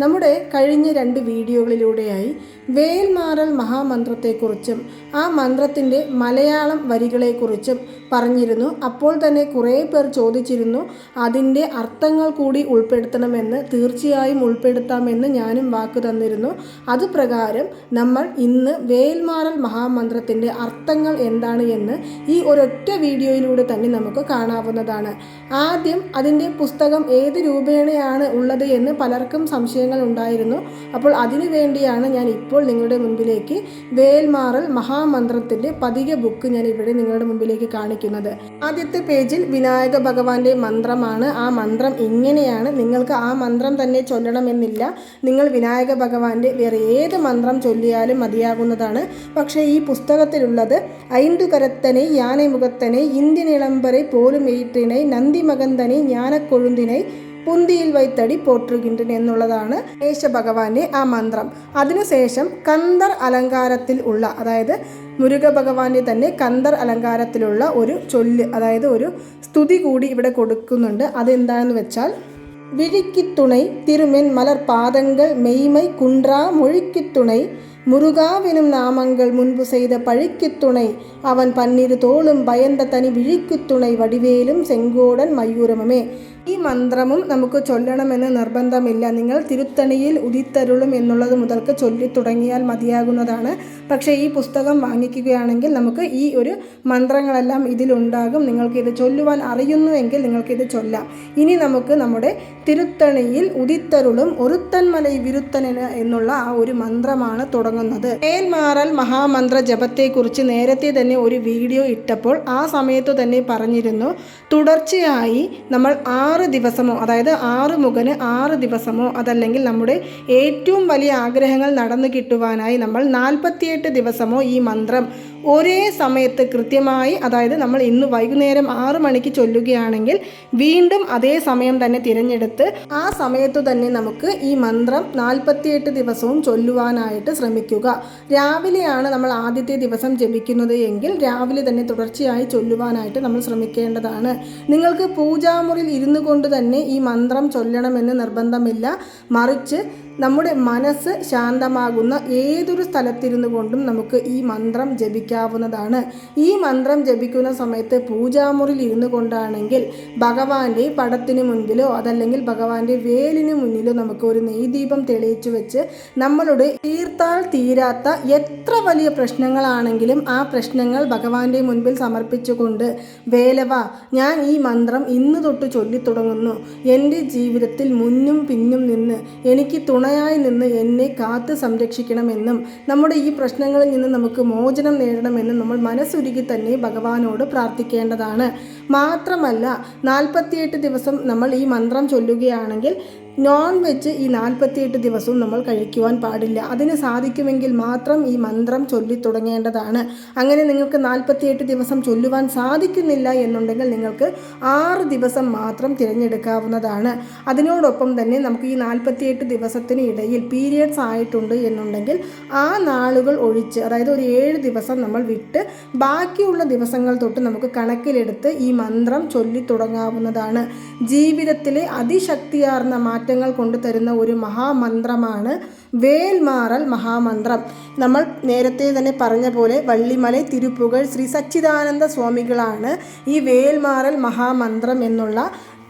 നമ്മുടെ കഴിഞ്ഞ രണ്ട് വീഡിയോകളിലൂടെയായി വേൽമാറൽ മഹാമന്ത്രത്തെക്കുറിച്ചും ആ മന്ത്രത്തിന്റെ മലയാളം വരികളെക്കുറിച്ചും പറഞ്ഞിരുന്നു. അപ്പോൾ തന്നെ കുറേ പേർ ചോദിച്ചിരുന്നു അതിന്റെ അർത്ഥങ്ങൾ കൂടി ഉൾപ്പെടുത്തണമെന്ന് തീർച്ചയായും ഉൾപ്പെടുത്താമെന്ന് ഞാനും വാക്ക് തന്നിരുന്നു. അതുപ്രകാരം നമ്മൾ ഇന്ന് വേൽമാറൽ മഹാമന്ത്രത്തിന്റെ അർത്ഥങ്ങൾ എന്താണ് എന്ന് ഈ ഒരൊറ്റ വീഡിയോയിലൂടെ തന്നെ നമുക്ക് കാണാവുന്നതാണ്. ആദ്യം അതിന്റെ പുസ്തകം ഏത് രൂപേണയാണ് ഉള്ളത് എന്ന് പലർക്കും സംശയങ്ങൾ ഉണ്ടായിരുന്നു അപ്പോൾ അതിനു വേണ്ടിയാണ് ഞാൻ ഇപ്പോൾ നിങ്ങളുടെ മുൻപിലേക്ക് വേൽമാറൽ മഹാമന്ത്രത്തിന്റെ പതിക ബുക്ക് ഞാൻ ഇവിടെ നിങ്ങളുടെ മുമ്പിലേക്ക് കാണിക്കുന്നത്. ആദ്യത്തെ പേജിൽ വിനായക ഭഗവാന്റെ മന്ത്രമാണ്. ആ മന്ത്രം ഇങ്ങനെയാണ്. നിങ്ങൾക്ക് ആ മന്ത്രം തന്നെ ചൊല്ലണമെന്നില്ല. നിങ്ങൾ വിനായക ഭഗവാന്റെ വേറെ ഏത് മന്ത്രം ചൊല്ലിയാലും മതിയാകുന്നതാണ്. പക്ഷേ ഈ പുസ്തകത്തിലുള്ളത് ഐന്തു കരത്തനെ യാനമുഖത്തനെ ഇന്ത്യനിളമ്പരെ പോലും ഏറ്റിനെ നന്ദിമകന്തനെ ജ്ഞാനക്കൊഴുന്തിനെ പുന്തിയിൽ വൈത്തടി പോറ്റുകിന്റൻ എന്നുള്ളതാണ് ഗണേശ ഭഗവാന്റെ ആ മന്ത്രം. അതിനുശേഷം കന്ദർ അലങ്കാരത്തിൽ ഉള്ള അതായത് മുരുക ഭഗവാന്റെ തന്നെ കന്ദർ അലങ്കാരത്തിലുള്ള ഒരു ചൊല്ല് അതായത് ഒരു സ്തുതി കൂടി ഇവിടെ കൊടുക്കുന്നുണ്ട്. അതെന്താണെന്ന് വെച്ചാൽ വിഴിക്കിത്തുണൈ തിരുമെൻ മലർ പാദങ്ങൾ മെയ്മൈ കുണ്ട്രാ മൊഴിക്കിത്തുണൈ മുരുകാവിനും നാമങ്ങൾ മുൻപ് ചെയ്ത പഴിക്കുത്തുണൈ അവൻ പന്നീര് തോളും ഭയന്ത തനി വിഴിക്കുത്തുണൈ വടിവേലും ചെങ്കോടൻ മയൂരമേ ഈ മന്ത്രമും നമുക്ക് ചൊല്ലണമെന്ന് നിർബന്ധമില്ല. നിങ്ങൾ തിരുത്തണിയിൽ ഉദിത്തരുളും എന്നുള്ളത് മുതൽക്ക് ചൊല്ലി തുടങ്ങിയാൽ മതിയാകുന്നതാണ്. പക്ഷേ ഈ പുസ്തകം വാങ്ങിക്കുകയാണെങ്കിൽ നമുക്ക് ഈ ഒരു മന്ത്രങ്ങളെല്ലാം ഇതിലുണ്ടാകും. നിങ്ങൾക്കിത് ചൊല്ലുവാൻ അറിയുന്നുവെങ്കിൽ നിങ്ങൾക്കിത് ചൊല്ലാം. ഇനി നമുക്ക് നമ്മുടെ തിരുത്തണിയിൽ ഉദിത്തരുളും ഒരുത്തന്മലൈ വിരുത്തനന് എന്നുള്ള ആ ഒരു മന്ത്രമാണ് തുടങ്ങുന്നത്. മേൽമാറൽ മഹാമന്ത്ര ജപത്തെക്കുറിച്ച് നേരത്തെ തന്നെ ഒരു വീഡിയോ ഇട്ടപ്പോൾ ആ സമയത്ത് തന്നെ പറഞ്ഞിരുന്നു തുടർച്ചയായി നമ്മൾ ആറ് ദിവസമോ അതായത് ആറ് മുഖന് ആറ് ദിവസമോ അതല്ലെങ്കിൽ നമ്മുടെ ഏറ്റവും വലിയ ആഗ്രഹങ്ങൾ നടന്നു കിട്ടുവാനായി നമ്മൾ നാൽപ്പത്തിയെട്ട് ദിവസമോ ഈ മന്ത്രം ഒരേ സമയത്ത് കൃത്യമായി അതായത് നമ്മൾ ഇന്ന് വൈകുന്നേരം ആറ് മണിക്ക് ചൊല്ലുകയാണെങ്കിൽ വീണ്ടും അതേ സമയം തന്നെ തിരഞ്ഞെടുത്ത് ആ സമയത്തു തന്നെ നമുക്ക് ഈ മന്ത്രം നാൽപ്പത്തിയെട്ട് ദിവസവും ചൊല്ലുവാനായിട്ട് ശ്രമിക്കുക. രാവിലെയാണ് നമ്മൾ ആദ്യത്തെ ദിവസം ജപിക്കുന്നത് എങ്കിൽ രാവിലെ തന്നെ തുടർച്ചയായി ചൊല്ലുവാനായിട്ട് നമ്മൾ ശ്രമിക്കേണ്ടതാണ്. നിങ്ങൾക്ക് പൂജാമുറിയിൽ ഇരുന്നു കൊണ്ട് തന്നെ ഈ മന്ത്രം ചൊല്ലണമെന്ന് നിർബന്ധമില്ല. മറിച്ച് നമ്മുടെ മനസ്സ് ശാന്തമാകുന്ന ഏതൊരു സ്ഥലത്തിരുന്നു കൊണ്ടും നമുക്ക് ഈ മന്ത്രം ജപിക്കാവുന്നതാണ്. ഈ മന്ത്രം ജപിക്കുന്ന സമയത്ത് പൂജാമുറിയിൽ ഇരുന്നു കൊണ്ടാണെങ്കിൽ ഭഗവാന്റെ പടത്തിന് മുൻപിലോ അതല്ലെങ്കിൽ ഭഗവാന്റെ വേലിന് മുന്നിലോ നമുക്ക് ഒരു നെയ്ദീപം തെളിയിച്ചു വെച്ച് നമ്മളുടെ തീർത്താൽ തീരാത്ത എത്ര വലിയ പ്രശ്നങ്ങളാണെങ്കിലും ആ പ്രശ്നങ്ങൾ ഭഗവാന്റെ മുൻപിൽ സമർപ്പിച്ചുകൊണ്ട് വേലവ ഞാൻ ഈ മന്ത്രം ഇന്ന് തൊട്ട് ചൊല്ലി തുടങ്ങുന്നു എന്റെ ജീവിതത്തിൽ മുന്നും പിന്നും നിന്ന് എനിക്ക് തുണയായി നിന്ന് എന്നെ കാത്ത് സംരക്ഷിക്കണമെന്നും നമ്മുടെ ഈ പ്രശ്നങ്ങളിൽ നിന്ന് നമുക്ക് മോചനം നേടണമെന്നും നമ്മൾ മനസ്സുരുകി തന്നെ ഭഗവാനോട് പ്രാർത്ഥിക്കേണ്ടതാണ്. മാത്രമല്ല നാൽപ്പത്തിയെട്ട് ദിവസം നമ്മൾ ഈ മന്ത്രം ചൊല്ലുകയാണെങ്കിൽ നോൺ വെജ് ഈ നാൽപ്പത്തിയെട്ട് ദിവസവും നമ്മൾ കഴിക്കുവാൻ പാടില്ല. അതിന് സാധിക്കുമെങ്കിൽ മാത്രം ഈ മന്ത്രം ചൊല്ലി തുടങ്ങേണ്ടതാണ്. അങ്ങനെ നിങ്ങൾക്ക് നാൽപ്പത്തിയെട്ട് ദിവസം ചൊല്ലുവാൻ സാധിക്കുന്നില്ല എന്നുണ്ടെങ്കിൽ നിങ്ങൾക്ക് ആറ് ദിവസം മാത്രം തിരഞ്ഞെടുക്കാവുന്നതാണ്. അതിനോടൊപ്പം തന്നെ നമുക്ക് ഈ നാൽപ്പത്തിയെട്ട് ദിവസത്തിന് ഇടയിൽ പീരിയഡ്സ് ആയിട്ടുണ്ട് എന്നുണ്ടെങ്കിൽ ആ നാളുകൾ ഒഴിച്ച് അതായത് ഒരു ഏഴ് ദിവസം നമ്മൾ വിട്ട് ബാക്കിയുള്ള ദിവസങ്ങൾ തൊട്ട് നമുക്ക് കണക്കിലെടുത്ത് ഈ മന്ത്രം ചൊല്ലി തുടങ്ങാവുന്നതാണ്. ജീവിതത്തിലെ അതിശക്തിയാർന്ന മാറ്റങ്ങൾ കൊണ്ടുതരുന്ന ഒരു മഹാമന്ത്രമാണ് വേൽമാറൽ മഹാമന്ത്രം. നമ്മൾ നേരത്തെ തന്നെ പറഞ്ഞ പോലെ വള്ളിമല തിരുപ്പുകൾ ശ്രീ സച്ചിദാനന്ദ സ്വാമികളാണ് ഈ വേൽമാറൽ മഹാമന്ത്രം എന്നുള്ള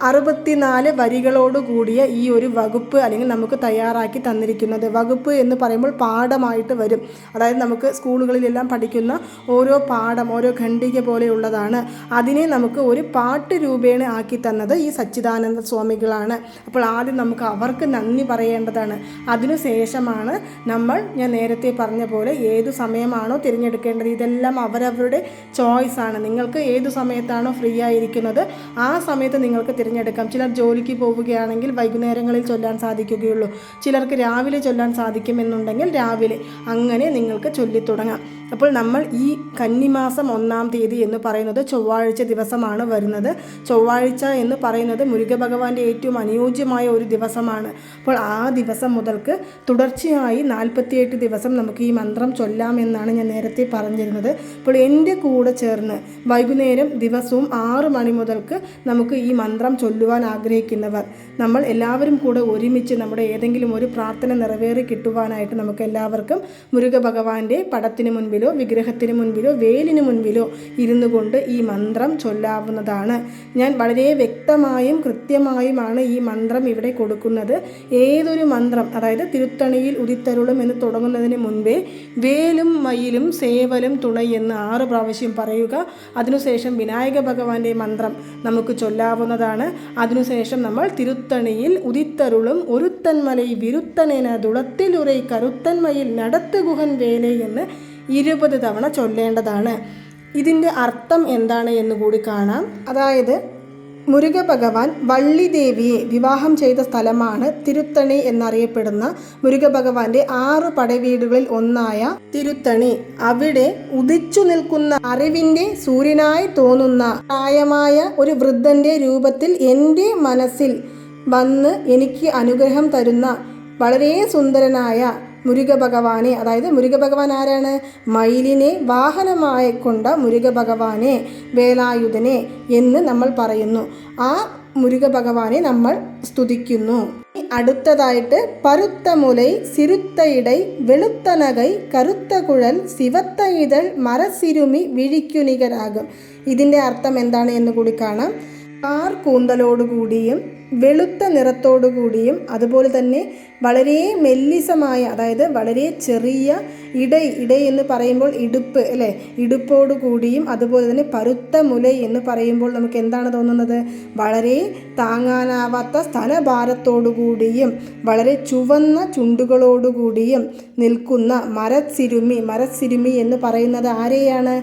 അറുപത്തിനാല് വരികളോട് കൂടിയ ഈ ഒരു വകുപ്പ് അല്ലെങ്കിൽ നമുക്ക് തയ്യാറാക്കി തന്നിരിക്കുന്നത്. വകുപ്പ് എന്ന് പറയുമ്പോൾ പാഠമായിട്ട് വരും. അതായത് നമുക്ക് സ്കൂളുകളിലെല്ലാം പഠിക്കുന്ന ഓരോ പാഠം ഓരോ ഖണ്ഡിക പോലെയുള്ളതാണ്. അതിനെ നമുക്ക് ഒരു പാട്ട് രൂപേണ ആക്കി തന്നത് ഈ സച്ചിദാനന്ദ സ്വാമികളാണ്. അപ്പോൾ ആദ്യം നമുക്ക് അവർക്ക് നന്ദി പറയേണ്ടതാണ്. അതിനുശേഷമാണ് നമ്മൾ ഞാൻ നേരത്തെ പറഞ്ഞ പോലെ ഏത് സമയമാണോ തിരഞ്ഞെടുക്കേണ്ടത്. ഇതെല്ലാം അവരവരുടെ ചോയ്സാണ് നിങ്ങൾക്ക് ഏത് സമയത്താണോ ഫ്രീ ആയിരിക്കുന്നത് ആ സമയത്ത് നിങ്ങൾക്ക് തിരഞ്ഞെടുക്കാം. ചിലർ ജോലിക്ക് പോവുകയാണെങ്കിൽ വൈകുന്നേരങ്ങളിൽ ചൊല്ലാൻ സാധിക്കുകയുള്ളൂ. ചിലർക്ക് രാവിലെ ചൊല്ലാൻ സാധിക്കുമെന്നുണ്ടെങ്കിൽ രാവിലെ അങ്ങനെ നിങ്ങൾക്ക് ചൊല്ലിത്തുടങ്ങാം. അപ്പോൾ നമ്മൾ ഈ കന്നിമാസം ഒന്നാം തീയതി എന്ന് പറയുന്നത് ചൊവ്വാഴ്ച ദിവസമാണ് വരുന്നത്. ചൊവ്വാഴ്ച എന്ന് പറയുന്നത് മുരുക ഭഗവാന്റെ ഏറ്റവും അനുയോജ്യമായ ഒരു ദിവസമാണ്. അപ്പോൾ ആ ദിവസം മുതൽക്ക് തുടർച്ചയായി നാൽപ്പത്തിയെട്ട് ദിവസം നമുക്ക് ഈ മന്ത്രം ചൊല്ലാമെന്നാണ് ഞാൻ നേരത്തെ പറഞ്ഞിരുന്നത്. അപ്പോൾ എന്റെ കൂടെ ചേർന്ന് വൈകുന്നേരം ദിവസവും ആറ് മണി മുതൽക്ക് നമുക്ക് ഈ മന്ത്രം ചൊല്ലുവാൻ ആഗ്രഹിക്കുന്നവർ. നമ്മൾ എല്ലാവരും കൂടെ ഒരുമിച്ച് നമ്മുടെ ഏതെങ്കിലും ഒരു പ്രാർത്ഥന നിറവേറി കിട്ടുവാനായിട്ട് നമുക്ക് എല്ലാവർക്കും മുരുക ഭഗവാന്റെ പടത്തിന് മുൻപിലോ വിഗ്രഹത്തിന് മുൻപിലോ വേലിന് മുൻപിലോ ഇരുന്നു കൊണ്ട് ഈ മന്ത്രം ചൊല്ലാവുന്നതാണ്. ഞാൻ വളരെ വ്യക്തമായും കൃത്യമായുമാണ് ഈ മന്ത്രം ഇവിടെ കൊടുക്കുന്നത്. ഏതൊരു മന്ത്രം അതായത് തിരുത്തണിയിൽ ഉദിത്തരുളും എന്ന് തുടങ്ങുന്നതിന് മുൻപേ വേലും മയിലും സേവലും തുണയെന്ന് ആറ് പ്രാവശ്യം പറയുക. അതിനുശേഷം വിനായക ഭഗവാന്റെ മന്ത്രം നമുക്ക് ചൊല്ലാവുന്നതാണ്. അതിനുശേഷം നമ്മൾ തിരുത്തണിയിൽ ഉദിത്തരുളും ഒരുത്തന്മലൈ വിരുത്തനേന ദുളത്തിലുറൈ കരുത്തന്മയിൽ നടത്തുകുഹൻ വേലേ എന്ന് ഇരുപത് തവണ ചൊല്ലേണ്ടതാണ്. ഇതിന്റെ അർത്ഥം എന്താണ് എന്ന് കൂടി കാണാം. അതായത് മുരുക ഭഗവാൻ വള്ളി ദേവിയെ വിവാഹം ചെയ്ത സ്ഥലമാണ് തിരുത്തണി എന്നറിയപ്പെടുന്ന മുരുക ഭഗവാന്റെ ആറ് പടവീടുകളിൽ ഒന്നായ തിരുത്തണി. അവിടെ ഉദിച്ചു നിൽക്കുന്ന അറിവിന്റെ സൂര്യനായി തോന്നുന്ന പ്രായമായ ഒരു വൃദ്ധന്റെ രൂപത്തിൽ എന്റെ മനസ്സിൽ വന്ന് എനിക്ക് അനുഗ്രഹം തരുന്ന വളരെ സുന്ദരനായ മുരുക ഭഗവാനെ അതായത് മുരുക ഭഗവാൻ ആരാണ്? മയിലിനെ വാഹനമായി കൊണ്ട മുരുക ഭഗവാനെ വേലായുധനെ എന്ന് നമ്മൾ പറയുന്നു. ആ മുരുക ഭഗവാനെ നമ്മൾ സ്തുതിക്കുന്നു. അടുത്തതായിട്ട് പരുത്ത മുലൈ വെളുത്ത വെളുത്തനകൈ കറുത്ത കുഴൽ സിവത്ത ഇതൾ മരസിരുമി വിഴിക്കുനികരാകും. ഇതിന്റെ അർത്ഥം എന്താണ് എന്ന് കൂടി കാണാം. കാർ കൂന്തലോടുകൂടിയും വെളുത്ത നിറത്തോടുകൂടിയും അതുപോലെ തന്നെ വളരെ മെല്ലിസമായ അതായത് വളരെ ചെറിയ ഇടൈ ഇടൈ എന്ന് പറയുമ്പോൾ ഇടുപ്പ് അല്ലേ? ഇടുപ്പോടു കൂടിയും അതുപോലെ തന്നെ പരുത്ത മുല എന്ന് പറയുമ്പോൾ നമുക്ക് എന്താണ് തോന്നുന്നത്? വളരെ താങ്ങാനാവാത്ത സ്ഥലഭാരത്തോടുകൂടിയും വളരെ ചുവന്ന ചുണ്ടുകളോടുകൂടിയും നിൽക്കുന്ന മരച്ചിരുമി മരച്ചിരുമി എന്ന് പറയുന്നത് ആരെയാണ്?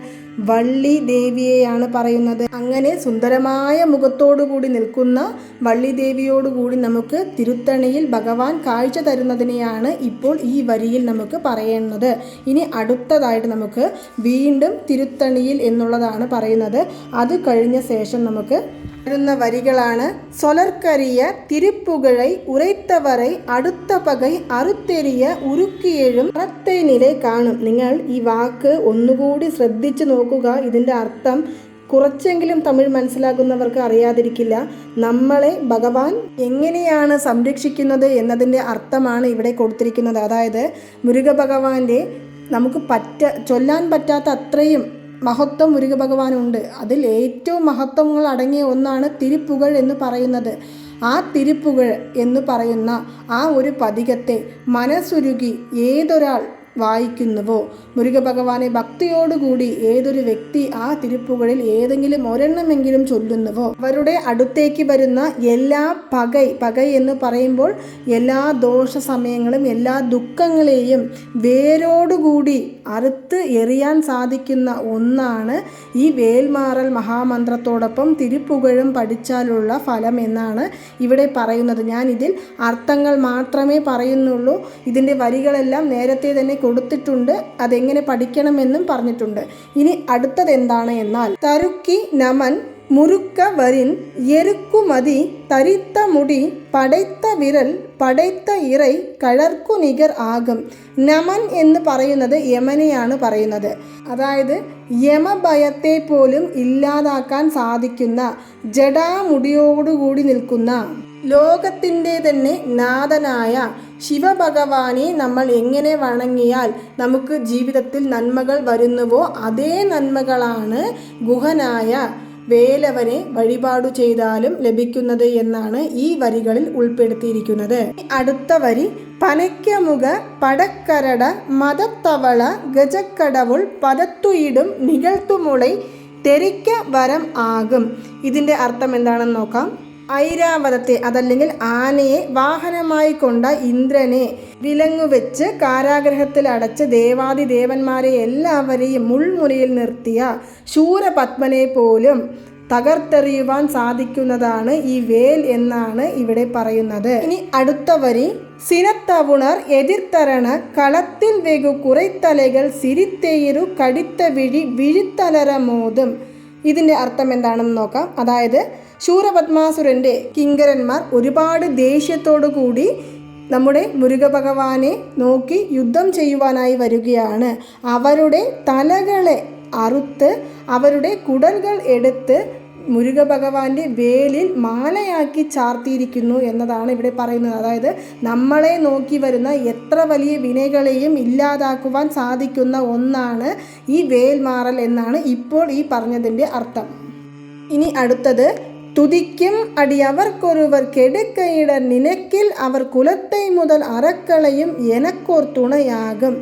വള്ളി ദേവിയെയാണ് പറയുന്നത്. അങ്ങനെ സുന്ദരമായ മുഖത്തോടുകൂടി നിൽക്കുന്ന വള്ളി ദേവിയോടുകൂടി നമുക്ക് തിരുത്തണിയിൽ ഭഗവാൻ കാഴ്ച തരുന്നതിനെയാണ് ഇപ്പോൾ ഈ വരിയിൽ നമുക്ക് പറയുന്നത് ഇനി അടുത്തതായിട്ട് നമുക്ക് വീണ്ടും തിരുത്തണിയിൽ എന്നുള്ളതാണ് പറയുന്നത്. അത് കഴിഞ്ഞ ശേഷം നമുക്ക് വരുന്ന വരികളാണ് സൊലർക്കരിയ തിരുപ്പുകഴை ഉറത്തവറൈ അടുത്ത പകൈ അറുത്തെറിയ ഉരുക്കിയഴും അറത്തെ നില കാണും. നിങ്ങൾ ഈ വാക്ക് ഒന്നുകൂടി ശ്രദ്ധിച്ചു നോക്കുക. ഇതിന്റെ അർത്ഥം കുറച്ചെങ്കിലും തമിഴ് മനസ്സിലാക്കുന്നവർക്ക് അറിയാതിരിക്കില്ല. നമ്മളെ ഭഗവാൻ എങ്ങനെയാണ് സംരക്ഷിക്കുന്നത് എന്നതിന്റെ അർത്ഥമാണ് ഇവിടെ കൊടുത്തിരിക്കുന്നത്. അതായത് മുരുക ഭഗവാന്റെ നമുക്ക് പറ്റ ചൊല്ലാൻ പറ്റാത്ത അത്രയും മഹത്വം മുരുക ഭഗവാനുണ്ട് അതിൽ ഏറ്റവും മഹത്വങ്ങൾ അടങ്ങിയ ഒന്നാണ് തിരുപ്പുകൾ എന്ന് പറയുന്നത്. ആ തിരുപ്പുകൾ എന്ന് പറയുന്ന ആ ഒരു പതികത്തെ മനസ്സുരുകി ഏതൊരാൾ വായിക്കുന്നുവോ? മുരുകഭഗവാനെ ഭക്തിയോടുകൂടി ഏതൊരു വ്യക്തി ആ തിരുപ്പുകളിൽ ഏതെങ്കിലും ഒരെണ്ണമെങ്കിലും ചൊല്ലുന്നുവോ? അവരുടെ അടുത്തേക്ക് വരുന്ന എല്ലാ പകൈ പകൈ എന്ന് പറയുമ്പോൾ എല്ലാ ദോഷ സമയങ്ങളും എല്ലാ ദുഃഖങ്ങളെയും വേരോടുകൂടി അറുത്ത് എറിയാൻ സാധിക്കുന്ന ഒന്നാണ് ഈ വേൽമാറൽ മഹാമന്ത്രത്തോടൊപ്പം തിരുപ്പുകഴും പഠിച്ചാലുള്ള ഫലം എന്നാണ് ഇവിടെ പറയുന്നത്. ഞാൻ ഇതിൽ അർത്ഥങ്ങൾ മാത്രമേ പറയുന്നുള്ളൂ. ഇതിന്റെ വരികളെല്ലാം നേരത്തെ തന്നെ കൊടുത്തിട്ടുണ്ട്. അതെങ്ങനെ പഠിക്കണമെന്നും പറഞ്ഞിട്ടുണ്ട്. ഇനി അടുത്തത് എന്താണ് എന്നാൽ തരുക്കി നമൻ മുറുക്ക വരിൻ എരുക്കുമതി തരിത്ത മുടി പടയ്ത്ത വിരൽ പടയ്ത്ത ഇറൈ കഴർക്കു നികർ ആകും. നമൻ എന്ന് പറയുന്നത് യമനെയാണ് പറയുന്നത്. അതായത് യമഭയത്തെ പോലും ഇല്ലാതാക്കാൻ സാധിക്കുന്ന ജടാമുടിയോടുകൂടി നിൽക്കുന്ന ലോകത്തിന്റെ തന്നെ നാഥനായ ശിവഭഗവാനെ നമ്മൾ എങ്ങനെ വണങ്ങിയാൽ നമുക്ക് ജീവിതത്തിൽ നന്മകൾ വരുന്നുവോ അതേ നന്മകളാണ് ഗുഹനായ വേലവനെ വഴിപാടു ചെയ്താലും ലഭിക്കുന്നത് എന്നാണ് ഈ വരികളിൽ ഉൾപ്പെടുത്തിയിരിക്കുന്നത്. അടുത്ത വരി പനയ്ക്കമുക പടക്കരട മതത്തവള ഗജക്കടവുൾ പതത്തുയിടും നികഴ്ത്തുമുളൈ തെരിക്ക വരം ആകും. ഇതിന്റെ അർത്ഥം എന്താണെന്ന് നോക്കാം. ഐരാവതത്തെ അതല്ലെങ്കിൽ ആനയെ വാഹനമായി കൊണ്ട ഇന്ദ്രനെ വിലങ്ങുവെച്ച് കാരാഗ്രഹത്തിൽ അടച്ച് ദേവാദി ദേവന്മാരെ എല്ലാവരെയും മുൾമുനയിൽ നിർത്തിയ ശൂരപത്മനെ പോലും തകർത്തെറിയുവാൻ സാധിക്കുന്നതാണ് ഈ വേൽ എന്നാണ് ഇവിടെ പറയുന്നത്. ഇനി അടുത്ത വരി സിനത്തവുണർ എതിർത്തരണ കളത്തിൽ വെകു കുറൈത്തലകൾ സിരിത്തേയിരു കടിത്ത വിഴി വിഴിത്തലര മോതും. ഇതിന്റെ അർത്ഥം എന്താണെന്ന് നോക്കാം. അതായത് ശൂരപത്മാസുരന്റെ കിങ്കരന്മാർ ഒരുപാട് ദേഷ്യത്തോടു കൂടി നമ്മുടെ മുരുകഭഗവാനെ നോക്കി യുദ്ധം ചെയ്യുവാനായി വരികയാണ്. അവരുടെ തലകളെ അറുത്ത് അവരുടെ കുടലുകൾ എടുത്ത് മുരുകഭഗവാന്റെ വേലിൽ മാലയാക്കി ചാർത്തിയിരിക്കുന്നു എന്നതാണ് ഇവിടെ പറയുന്നത്. അതായത് നമ്മളെ നോക്കി വരുന്ന എത്ര വലിയ വിനകളെയും ഇല്ലാതാക്കുവാൻ സാധിക്കുന്ന ഒന്നാണ് ഈ വേൽമാറൽ എന്നാണ് ഇപ്പോൾ ഈ പറഞ്ഞതിന്റെ അർത്ഥം. ഇനി അടുത്തത് துதிக்கும் அடி அவர்க்கொருவர் கெடுக்கையிட நினைக்கில் அவர் குலத்தை முதல் அறக்களையும் எனக்கோர் துணையாகும்.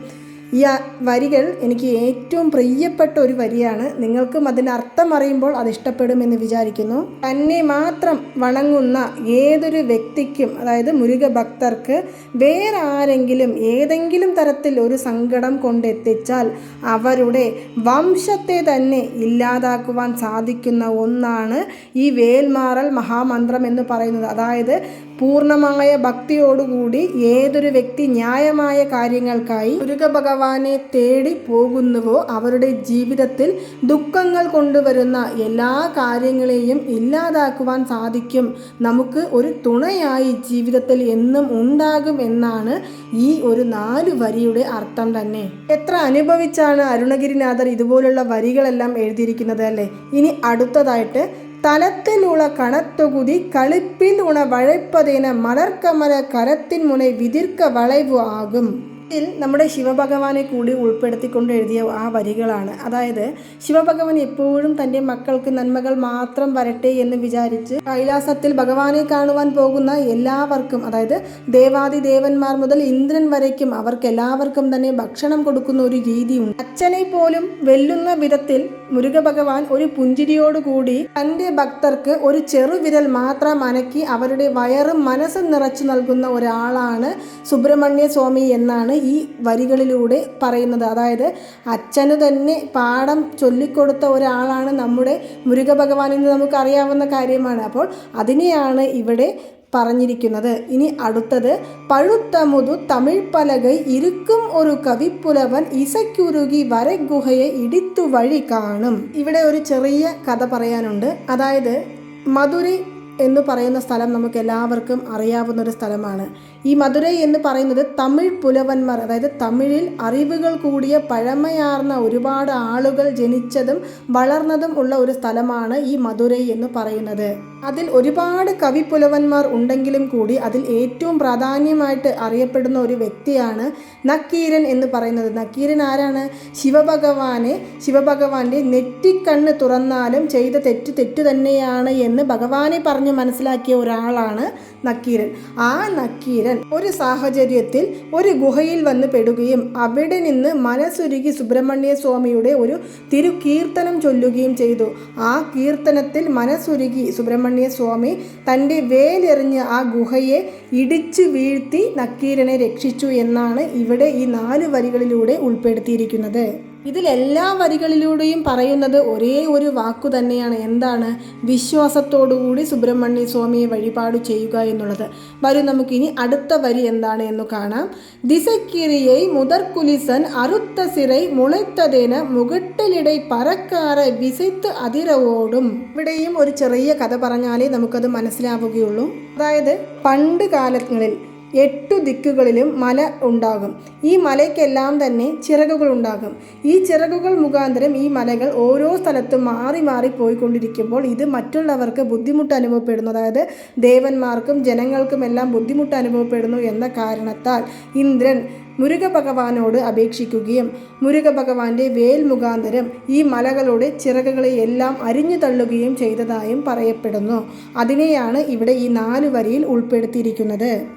ഈ വരികൾ എനിക്ക് ഏറ്റവും പ്രിയപ്പെട്ട ഒരു വരിയാണ്. നിങ്ങൾക്കും അതിന്റെ അർത്ഥം അറിയുമ്പോൾ അത് ഇഷ്ടപ്പെടുമെന്ന് വിചാരിക്കുന്നു. തന്നെ മാത്രം വണങ്ങുന്ന ഏതൊരു വ്യക്തിക്കും അതായത് മുരുക ഭക്തർക്ക് വേറെ ആരെങ്കിലും ഏതെങ്കിലും തരത്തിൽ ഒരു സങ്കടം കൊണ്ടെത്തിച്ചാൽ അവരുടെ വംശത്തെ തന്നെ ഇല്ലാതാക്കുവാൻ സാധിക്കുന്ന ഒന്നാണ് ഈ വേൽമാറൽ മഹാമന്ത്രം എന്ന് പറയുന്നത്. അതായത് പൂർണമായ ഭക്തിയോടുകൂടി ഏതൊരു വ്യക്തി ന്യായമായ കാര്യങ്ങൾക്കായി മുരുക ഭഗവാനെ തേടി പോകുന്നുവോ അവരുടെ ജീവിതത്തിൽ ദുഃഖങ്ങൾ കൊണ്ടുവരുന്ന എല്ലാ കാര്യങ്ങളെയും ഇല്ലാതാക്കുവാൻ സാധിക്കും. നമുക്ക് ഒരു തുണയായി ജീവിതത്തിൽ എന്നും ഉണ്ടാകും എന്നാണ് ഈ ഒരു നാല് വരിയുടെ അർത്ഥം തന്നെ. എത്ര അനുഭവിച്ചാണ് അരുണഗിരിനാഥർ ഇതുപോലുള്ള വരികളെല്ലാം എഴുതിയിരിക്കുന്നത് അല്ലേ? ഇനി അടുത്തതായിട്ട് தலத்தில் உள கணத்தொகுதி கழுப்பில் உண வழைப்பதென மலர்கமல கரத்தின் முனை விதிர்க்க வளைவு ஆகும். ഇതിൽ നമ്മുടെ ശിവഭഗവാനെ കൂടി ഉൾപ്പെടുത്തിക്കൊണ്ട് എഴുതിയ ആ വരികളാണ്. അതായത് ശിവഭഗവാൻ എപ്പോഴും തന്റെ മക്കൾക്ക് നന്മകൾ മാത്രം വരട്ടെ എന്ന് വിചാരിച്ച് കൈലാസത്തിൽ ഭഗവാനെ കാണുവാൻ പോകുന്ന എല്ലാവർക്കും അതായത് ദേവാദി ദേവന്മാർ മുതൽ ഇന്ദ്രൻ വരയ്ക്കും അവർക്ക് എല്ലാവർക്കും തന്നെ ഭക്ഷണം കൊടുക്കുന്ന ഒരു രീതിയുണ്ട്. അച്ഛനെ പോലും വെല്ലുന്ന വിധത്തിൽ മുരുക ഭഗവാൻ ഒരു പുഞ്ചിരിയോടുകൂടി തന്റെ ഭക്തർക്ക് ഒരു ചെറുവിരൽ മാത്രം അനക്കി അവരുടെ വയറും മനസ്സും നിറച്ചു നൽകുന്ന ഒരാളാണ് സുബ്രഹ്മണ്യ സ്വാമി എന്നാണ് ഈ വരികളിലൂടെ പറയുന്നത്. അതായത് അച്ഛന് തന്നെ പാഠം ചൊല്ലിക്കൊടുത്ത ഒരാളാണ് നമ്മുടെ മുരുക ഭഗവാൻ എന്ന് നമുക്ക് അറിയാവുന്ന കാര്യമാണ്. അപ്പോൾ അതിനെയാണ് ഇവിടെ പറഞ്ഞിരിക്കുന്നത്. ഇനി അടുത്തത് പഴുത്തമുതു തമിഴ് പലകൈ ഇരുക്കും ഒരു കവിപ്പുലവൻ ഇസയ്ക്കുരുകി വരഗുഹയെ ഇടിത്തു വഴി കാണും. ഇവിടെ ഒരു ചെറിയ കഥ പറയാനുണ്ട്. അതായത് മധുരൈ എന്ന് പറയുന്ന സ്ഥലം നമുക്ക് എല്ലാവർക്കും അറിയാവുന്ന ഒരു സ്ഥലമാണ്. ഈ മധുരൈ എന്ന് പറയുന്നത് തമിഴ് പുലവന്മാർ അതായത് തമിഴിൽ അറിവുകൾ കൂടിയ പഴമയാർന്ന ഒരുപാട് ആളുകൾ ജനിച്ചതും വളർന്നതും ഉള്ള ഒരു സ്ഥലമാണ് ഈ മധുരൈ എന്ന് പറയുന്നത്. അതിൽ ഒരുപാട് കവി പുലവന്മാർ ഉണ്ടെങ്കിലും കൂടി അതിൽ ഏറ്റവും പ്രാധാന്യമായിട്ട് അറിയപ്പെടുന്ന ഒരു വ്യക്തിയാണ് നക്കീരൻ എന്ന് പറയുന്നത്. നക്കീരൻ ആരാണ്? ശിവഭഗവാനെ ശിവഭഗവാന്റെ നെറ്റിക്കണ്ണ് തുറന്നാലും ചെയ്ത തെറ്റ് തെറ്റ് തന്നെയാണ് എന്ന് ഭഗവാനെ പറഞ്ഞു മനസ്സിലാക്കിയ ഒരാളാണ് നക്കീരൻ. ആ നക്കീരൻ ഒരു സാഹചര്യത്തിൽ ഒരു ഗുഹയിൽ വന്ന് പെടുകയും അവിടെ നിന്ന് മനസ്സുരുകി സുബ്രഹ്മണ്യ സ്വാമിയുടെ ഒരു തിരുകീർത്തനം ചൊല്ലുകയും ചെയ്തു. ആ കീർത്തനത്തിൽ മനസ്സുരുകി സുബ്രഹ്മണ്യ സ്വാമി തന്റെ വേലെറിഞ്ഞ് ആ ഗുഹയെ ഇടിച്ചു വീഴ്ത്തി നക്കീരനെ രക്ഷിച്ചു എന്നാണ് ഇവിടെ ഈ നാല് വരികളിലൂടെ ഉൾപ്പെടുത്തിയിരിക്കുന്നത്. ഇതിലെല്ലാ വരികളിലൂടെയും പറയുന്നത് ഒരേ ഒരു വാക്കു തന്നെയാണ്. എന്താണ്? വിശ്വാസത്തോടുകൂടി സുബ്രഹ്മണ്യ സ്വാമിയെ വഴിപാട് ചെയ്യുക എന്നുള്ളത്. വരും നമുക്കിനി അടുത്ത വരി എന്താണ് എന്ന് കാണാം. ദിശക്കിരിയെ മുതർക്കുലിസൻ അറുത്ത സിറൈ മുളത്തതിന് മുകട്ടിലിടെ പരക്കാറെ വിസൈത്ത് അതിരവോടും. ഇവിടെയും ഒരു ചെറിയ കഥ പറഞ്ഞാലേ നമുക്കത് മനസ്സിലാവുകയുള്ളൂ. അതായത് പണ്ട് കാലങ്ങളിൽ എട്ടു ദിക്കുകളിലും മല ഉണ്ടാകും. ഈ മലയ്ക്കെല്ലാം തന്നെ ചിറകുകൾ ഉണ്ടാകും. ഈ ചിറകുകൾ മുഖാന്തരം ഈ മലകൾ ഓരോ സ്ഥലത്തും മാറി മാറി പോയിക്കൊണ്ടിരിക്കുമ്പോൾ ഇത് മറ്റുള്ളവർക്ക് ബുദ്ധിമുട്ട് അനുഭവപ്പെടുന്നു. അതായത് ദേവന്മാർക്കും ജനങ്ങൾക്കും എല്ലാം ബുദ്ധിമുട്ട് അനുഭവപ്പെടുന്നു എന്ന കാരണത്താൽ ഇന്ദ്രൻ മുരുക ഭഗവാനോട് അപേക്ഷിക്കുകയും മുരുക ഭഗവാന്റെ വേൽ മുഖാന്തരം ഈ മലകളുടെ ചിറകുകളെ എല്ലാം അരിഞ്ഞു തള്ളുകയും ചെയ്തതായും പറയപ്പെടുന്നു. അതിനെയാണ് ഇവിടെ ഈ നാലു വരിയിൽ ഉൾപ്പെടുത്തിയിരിക്കുന്നത്.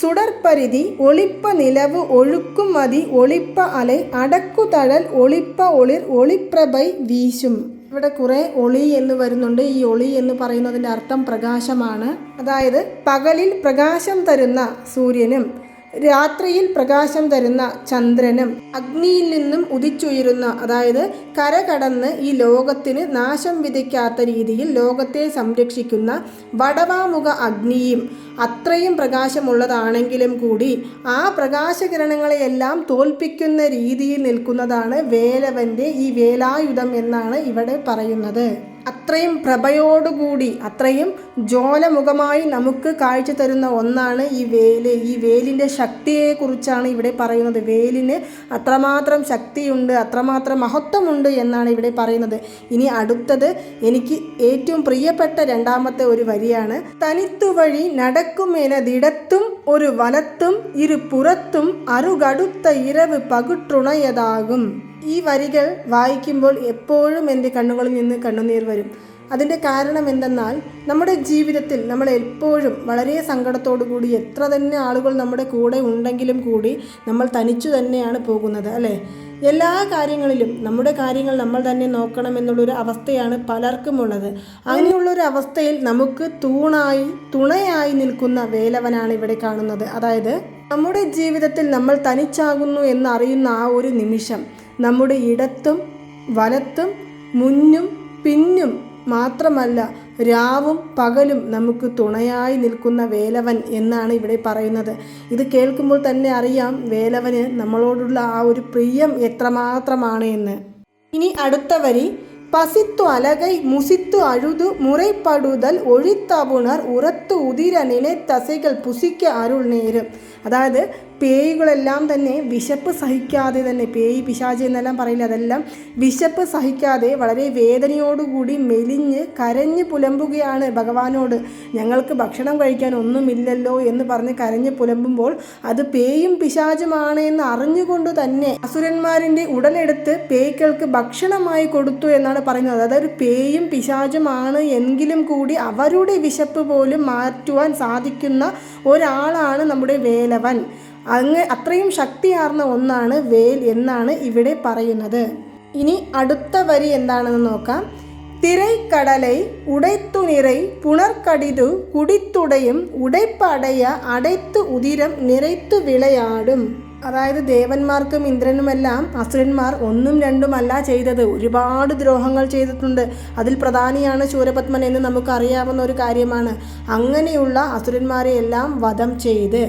സുടർപരിധി ഒളിപ്പ നിലവ് ഒഴുക്കും മതി ഒളിപ്പ അല അടക്കുതഴൽ ഒളിപ്പ ഒളിർ ഒളിപ്രഭൈ വീശും. ഇവിടെ കുറേ ഒളി എന്ന് വരുന്നുണ്ട്. ഈ ഒളി എന്ന് പറയുന്നതിന്റെ അർത്ഥം പ്രകാശമാണ്. അതായത് പകലിൽ പ്രകാശം തരുന്ന സൂര്യനും രാത്രിയിൽ പ്രകാശം തരുന്ന ചന്ദ്രനും അഗ്നിയിൽ നിന്നും ഉദിച്ചുയരുന്ന അതായത് കര കടന്ന് ഈ ലോകത്തിന് നാശം വിതയ്ക്കാത്ത രീതിയിൽ ലോകത്തെ സംരക്ഷിക്കുന്ന വടവാമുഖ അഗ്നിയും അത്രയും പ്രകാശമുള്ളതാണെങ്കിലും കൂടി ആ പ്രകാശകിരണങ്ങളെയെല്ലാം തോൽപ്പിക്കുന്ന രീതിയിൽ നിൽക്കുന്നതാണ് വേലവന്റെ ഈ വേലായുധം എന്നാണ് ഇവിടെ പറയുന്നത്. അത്രയും പ്രഭയോടുകൂടി അത്രയും ജ്വാലമുഖമായി നമുക്ക് കാഴ്ച തരുന്ന ഒന്നാണ് ഈ വേൽ. ഈ വേലിന്റെ ശക്തിയെക്കുറിച്ചാണ് ഇവിടെ പറയുന്നത്. വേലിന് അത്രമാത്രം ശക്തിയുണ്ട് അത്രമാത്രം മഹത്വമുണ്ട് എന്നാണ് ഇവിടെ പറയുന്നത്. ഇനി അടുത്തത് എനിക്ക് ഏറ്റവും പ്രിയപ്പെട്ട രണ്ടാമത്തെ ഒരു വരിയാണ്. തനിത്തുവഴി നടക്കുമേന ദിടത്തും ഒരു വലത്തും ഇരു പുറത്തും അറുകടുത്ത ഇരവ് പകുട്ടുണയതാകും. ഈ വരികൾ വായിക്കുമ്പോൾ എപ്പോഴും എന്റെ കണ്ണുകളിൽ നിന്ന് കണ്ണുനീർ വരും. അതിന്റെ കാരണം എന്തെന്നാൽ നമ്മുടെ ജീവിതത്തിൽ നമ്മൾ എപ്പോഴും വളരെ സങ്കടത്തോടു കൂടി എത്ര തന്നെ ആളുകൾ നമ്മുടെ കൂടെ ഉണ്ടെങ്കിലും കൂടി നമ്മൾ തനിച്ചു തന്നെയാണ് പോകുന്നത് അല്ലേ? എല്ലാ കാര്യങ്ങളിലും നമ്മുടെ കാര്യങ്ങൾ നമ്മൾ തന്നെ നോക്കണം നോക്കണമെന്നുള്ളൊരു അവസ്ഥയാണ് പലർക്കും ഉള്ളത്. അങ്ങനെയുള്ളൊരു അവസ്ഥയിൽ നമുക്ക് തൂണായി തുണയായി നിൽക്കുന്ന വേലവനാണ് ഇവിടെ കാണുന്നത്. അതായത് നമ്മുടെ ജീവിതത്തിൽ നമ്മൾ തനിച്ചാകുന്നു എന്നറിയുന്ന ആ ഒരു നിമിഷം നമ്മുടെ ഇടത്തും വലത്തും മുന്നും പിന്നും മാത്രമല്ല രാവും പകലും നമുക്ക് തുണയായി നിൽക്കുന്ന വേലവൻ എന്നാണ് ഇവിടെ പറയുന്നത്. ഇത് കേൾക്കുമ്പോൾ തന്നെ അറിയാം വേലവന് നമ്മളോടുള്ള ആ ഒരു പ്രിയം എത്രമാത്രമാണ് എന്ന്. ഇനി അടുത്ത വരി പസിത്തു അലകൈ മുസിത്തു അഴുതു முறைப்படுதல் ഒഴിത്തവുണർ ഉറത്തു உதிர நிலை പുസിക്ക് അരുൾ നേരും. അതായത് പേയ്കളെല്ലാം തന്നെ വിശപ്പ് സഹിക്കാതെ തന്നെ പേയ് പിശാച് എന്നെല്ലാം പറയില്ല അതെല്ലാം വിശപ്പ് സഹിക്കാതെ വളരെ വേദനയോടുകൂടി മെലിഞ്ഞ് കരഞ്ഞ് പുലമ്പുകയാണ് ഭഗവാനോട്. ഞങ്ങൾക്ക് ഭക്ഷണം കഴിക്കാൻ ഒന്നുമില്ലല്ലോ എന്ന് പറഞ്ഞ് കരഞ്ഞ് പുലമ്പുമ്പോൾ അത് പേയും പിശാചുമാണ് എന്ന് അറിഞ്ഞുകൊണ്ട് തന്നെ അസുരന്മാരിന്റെ ഉടലെടുത്ത് പേയ്ക്കൾക്ക് ഭക്ഷണമായി കൊടുത്തു എന്നാണ് പറയുന്നത്. അതൊരു പേയും പിശാചുമാണ് എങ്കിലും കൂടി അവരുടെ വിശപ്പ് പോലും മാറ്റുവാൻ സാധിക്കുന്ന ഒരാളാണ് നമ്മുടെ വേലവൻ. അങ്ങ് അത്രയും ശക്തിയാർന്ന ഒന്നാണ് വേൽ എന്നാണ് ഇവിടെ പറയുന്നത് ഇനി അടുത്ത വരി എന്താണെന്ന് നോക്കാം திரைக்கடலை உடைத்து நிறை புனர்கடிது குடித்துடையும் ഉടൈപ്പടയ അടയ്ത്തു ഉദിരം നിറയ്ത്തു വിളയാടും അതായത് ദേവന്മാർക്കും ഇന്ദ്രനുമെല്ലാം അസുരന്മാർ ഒന്നും രണ്ടുമല്ല ചെയ്തത് ഒരുപാട് ദ്രോഹങ്ങൾ ചെയ്തിട്ടുണ്ട് അതിൽ പ്രധാനിയാണ് ശൂരപത്മൻ എന്ന് നമുക്കറിയാവുന്ന ഒരു കാര്യമാണ് അങ്ങനെയുള്ള അസുരന്മാരെ എല്ലാം വധം ചെയ്ത്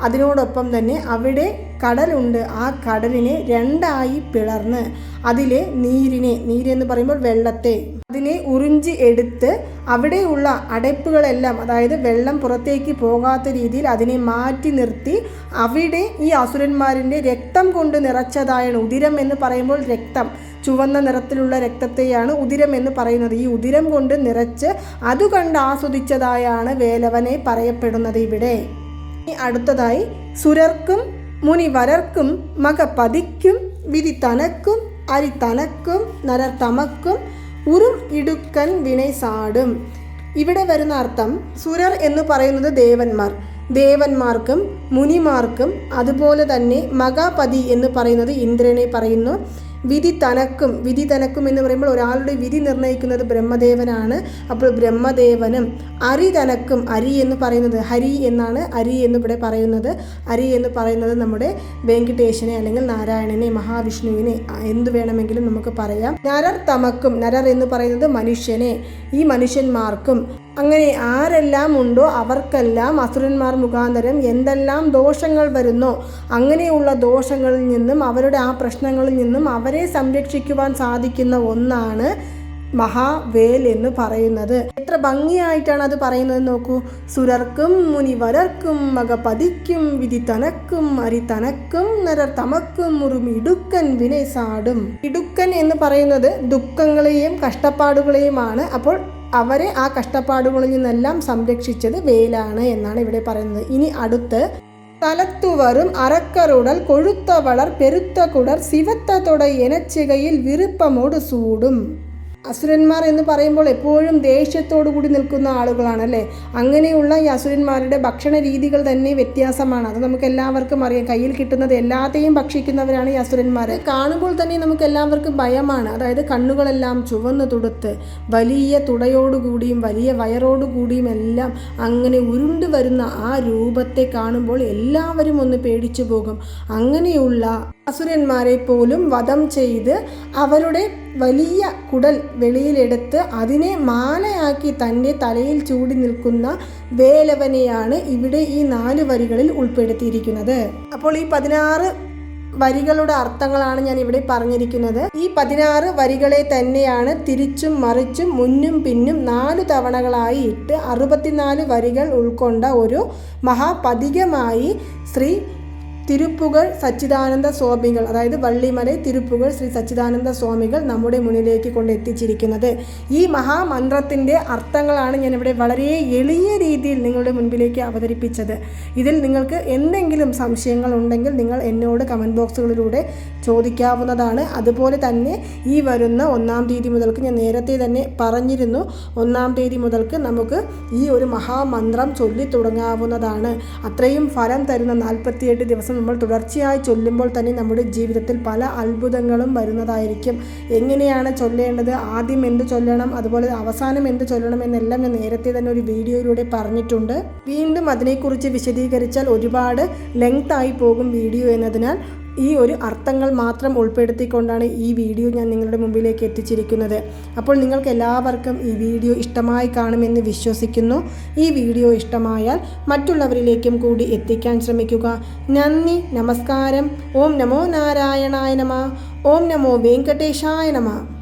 അതിനോടൊപ്പം തന്നെ അവിടെ കടലുണ്ട്. ആ കടലിനെ രണ്ടായി പിളർന്ന്. അതിലെ നീരിനെ നീരെന്ന് പറയുമ്പോൾ വെള്ളത്തെ. അതിനെ ഉറിഞ്ചി എടുത്ത് അവിടെയുള്ള അടയ്പ്പുകളെല്ലാം അതായത് വെള്ളം പുറത്തേക്ക് പോകാത്ത രീതിയിൽ അതിനെ മാറ്റി നിർത്തി. അവിടെ ഈ അസുരന്മാരിന്റെ രക്തം കൊണ്ട് നിറച്ചതായാണ് ഉദിരം എന്ന് പറയുമ്പോൾ രക്തം. ചുവന്ന നിറത്തിലുള്ള രക്തത്തെയാണ് ഉദിരം എന്ന് പറയുന്നത്. ഈ ഉദിരം കൊണ്ട് നിറച്ച് അത് കണ്ട് ആസ്വദിച്ചതായാണ് വേലവനെ പറയപ്പെടുന്നത് ഇവിടെ. അടുത്തതായി സുരർക്കും മുനിവരർക്കും മക പതിക്കും വിധി തനക്കും അരി തനക്കും നരർ തമക്കും ഉറും ഇടുക്കൻ വിനൈ സാടും ഇവിടെ വരുന്ന അർത്ഥം സുരർ എന്ന് പറയുന്നത് ദേവന്മാർ. ദേവന്മാർക്കും മുനിമാർക്കും അതുപോലെ തന്നെ മകാപതി എന്ന് പറയുന്നത് ഇന്ദ്രനെ പറയുന്നു. വിധി തനക്കും വിധി തനക്കും എന്ന് പറയുമ്പോൾ ഒരാളുടെ വിധി നിർണയിക്കുന്നത് ബ്രഹ്മദേവനാണ്. അപ്പോൾ ബ്രഹ്മദേവനും അരി തനക്കും അരി എന്ന് പറയുന്നത് ഹരി എന്നാണ് അരി എന്ന് ഇവിടെ പറയുന്നത്. അരി എന്ന് പറയുന്നത് നമ്മുടെ വെങ്കിടേശനെ അല്ലെങ്കിൽ നാരായണനെ മഹാവിഷ്ണുവിനെ എന്ത് വേണമെങ്കിലും നമുക്ക് പറയാം. നരർ തമക്കും നരർ എന്ന് പറയുന്നത് മനുഷ്യനെ. ഈ മനുഷ്യന്മാർക്കും അങ്ങനെ ആരെല്ലാം ഉണ്ടോ അവർക്കെല്ലാം അസുരന്മാർ മുഖാന്തരം എന്തെല്ലാം ദോഷങ്ങൾ വരുന്നോ അങ്ങനെയുള്ള ദോഷങ്ങളിൽ നിന്നും അവരുടെ ആ പ്രശ്നങ്ങളിൽ നിന്നും അവരെ സംരക്ഷിക്കുവാൻ സാധിക്കുന്ന ഒന്നാണ് മഹാവേൽ എന്ന് പറയുന്നത്. എത്ര ഭംഗിയായിട്ടാണ് അത് പറയുന്നത് നോക്കൂ. സുരർക്കും മുനിവരർക്കും മകപതിക്കും വിധി തനക്കും അരി തനക്കും നരർ തമക്കും മുറും ഇടുക്കൻ വിനയ സാടും ഇടുക്കൻ എന്ന് പറയുന്നത് ദുഃഖങ്ങളെയും കഷ്ടപ്പാടുകളെയുമാണ്. അപ്പോൾ അവരെ ആ കഷ്ടപ്പാടുകളിൽ നിന്നെല്ലാം സംരക്ഷിച്ചത് വേലാണ് എന്നാണ് ഇവിടെ പറയുന്നത്. ഇനി അടുത്ത് തലത്തുവറും അറക്കറുടൽ കൊഴുത്ത വളർ പെരുത്ത കുടർ സിവത്ത തുട എനച്ചികയിൽ വിരുപ്പമോട് സൂടും. അസുരന്മാർ എന്ന് പറയുമ്പോൾ എപ്പോഴും ദേഷ്യത്തോടു കൂടി നിൽക്കുന്ന ആളുകളാണ് അല്ലേ? അങ്ങനെയുള്ള ഈ അസുരന്മാരുടെ ഭക്ഷണ രീതികൾ തന്നെ വ്യത്യാസമാണ്. അത് നമുക്ക് എല്ലാവർക്കും അറിയാം. കയ്യിൽ കിട്ടുന്നത് എല്ലാത്തെയും ഭക്ഷിക്കുന്നവരാണ് ഈ അസുരന്മാർ കാണുമ്പോൾ തന്നെ നമുക്ക് എല്ലാവർക്കും ഭയമാണ്. അതായത് കണ്ണുകളെല്ലാം ചുവന്ന് തുടുത്ത് വലിയ തുടയോടുകൂടിയും വലിയ വയറോടുകൂടിയും എല്ലാം അങ്ങനെ ഉരുണ്ടു വരുന്ന ആ രൂപത്തെ കാണുമ്പോൾ എല്ലാവരും ഒന്ന് പേടിച്ചു പോകും. അങ്ങനെയുള്ള അസുരന്മാരെ പോലും വധം ചെയ്ത് അവരുടെ വലിയ കുടൽ വെളിയിലെടുത്ത് അതിനെ മാലയാക്കി തന്റെ തലയിൽ ചൂടി നിൽക്കുന്ന വേലവനെയാണ് ഇവിടെ ഈ നാല് വരികളിൽ ഉൾപ്പെടുത്തിയിരിക്കുന്നത്. അപ്പോൾ ഈ പതിനാറ് വരികളുടെ അർത്ഥങ്ങളാണ് ഞാൻ ഇവിടെ പറഞ്ഞിരിക്കുന്നത്. ഈ പതിനാറ് വരികളെ തന്നെയാണ് തിരിച്ചും മറിച്ചും മുന്നും പിന്നും നാല് തവണകളായി ഇട്ട് അറുപത്തിനാല് വരികൾ ഉൾക്കൊണ്ട ഒരു മഹാപതികമായി ശ്രീ തിരുപ്പുകൾ സച്ചിദാനന്ദ സ്വാമികൾ അതായത് വള്ളിമല തിരുപ്പുകൾ ശ്രീ സച്ചിദാനന്ദ സ്വാമികൾ നമ്മുടെ മുന്നിലേക്ക് കൊണ്ട് എത്തിച്ചിരിക്കുന്നത്. ഈ മഹാമന്ത്രത്തിന്റെ അർത്ഥങ്ങളാണ് ഞാൻ ഇവിടെ വളരെ എളിയ രീതിയിൽ നിങ്ങളുടെ മുൻപിലേക്ക് അവതരിപ്പിച്ചത്. ഇതിൽ നിങ്ങൾക്ക് എന്തെങ്കിലും സംശയങ്ങൾ ഉണ്ടെങ്കിൽ നിങ്ങൾ എന്നോട് കമന്റ് ബോക്സുകളിലൂടെ ചോദിക്കാവുന്നതാണ്. അതുപോലെ തന്നെ ഈ വരുന്ന ഒന്നാം തീയതി മുതൽക്ക് ഞാൻ നേരത്തെ തന്നെ പറഞ്ഞിരുന്നു. ഒന്നാം തീയതി മുതൽക്ക് നമുക്ക് ഈ ഒരു മഹാമന്ത്രം ചൊല്ലി തുടങ്ങാവുന്നതാണ് അത്രയും ഫലം തരുന്ന നാൽപ്പത്തിയെട്ട് ദിവസം നമ്മൾ തുടർച്ചയായി ചൊല്ലുമ്പോൾ തന്നെ നമ്മുടെ ജീവിതത്തിൽ പല അത്ഭുതങ്ങളും വരുന്നതായിരിക്കും. എങ്ങനെയാണ് ചൊല്ലേണ്ടത്? ആദ്യം എന്ത് ചൊല്ലണം? അതുപോലെ അവസാനം എന്ത് ചൊല്ലണം? എന്നെല്ലാം ഞാൻ നേരത്തെ തന്നെ ഒരു വീഡിയോയിലൂടെ പറഞ്ഞിട്ടുണ്ട്. വീണ്ടും അതിനെക്കുറിച്ച് വിശദീകരിച്ചാൽ ഒരുപാട് ലെങ്ത് ആയി പോകും വീഡിയോ എന്നതിനാൽ. ഈ ഒരു അർത്ഥങ്ങൾ മാത്രം ഉൾപ്പെടുത്തിക്കൊണ്ടാണ് ഈ വീഡിയോ ഞാൻ നിങ്ങളുടെ മുമ്പിലേക്ക് എത്തിച്ചിരിക്കുന്നത്. അപ്പോൾ നിങ്ങൾക്ക് എല്ലാവർക്കും ഈ വീഡിയോ ഇഷ്ടമായി കാണുമെന്ന് വിശ്വസിക്കുന്നു. ഈ വീഡിയോ ഇഷ്ടമായാൽ മറ്റുള്ളവരിലേക്കും കൂടി എത്തിക്കാൻ ശ്രമിക്കുക. നന്ദി നമസ്കാരം. ഓം നമോ നാരായണായ നമ. ഓം നമോ വെങ്കടേശായ നമ.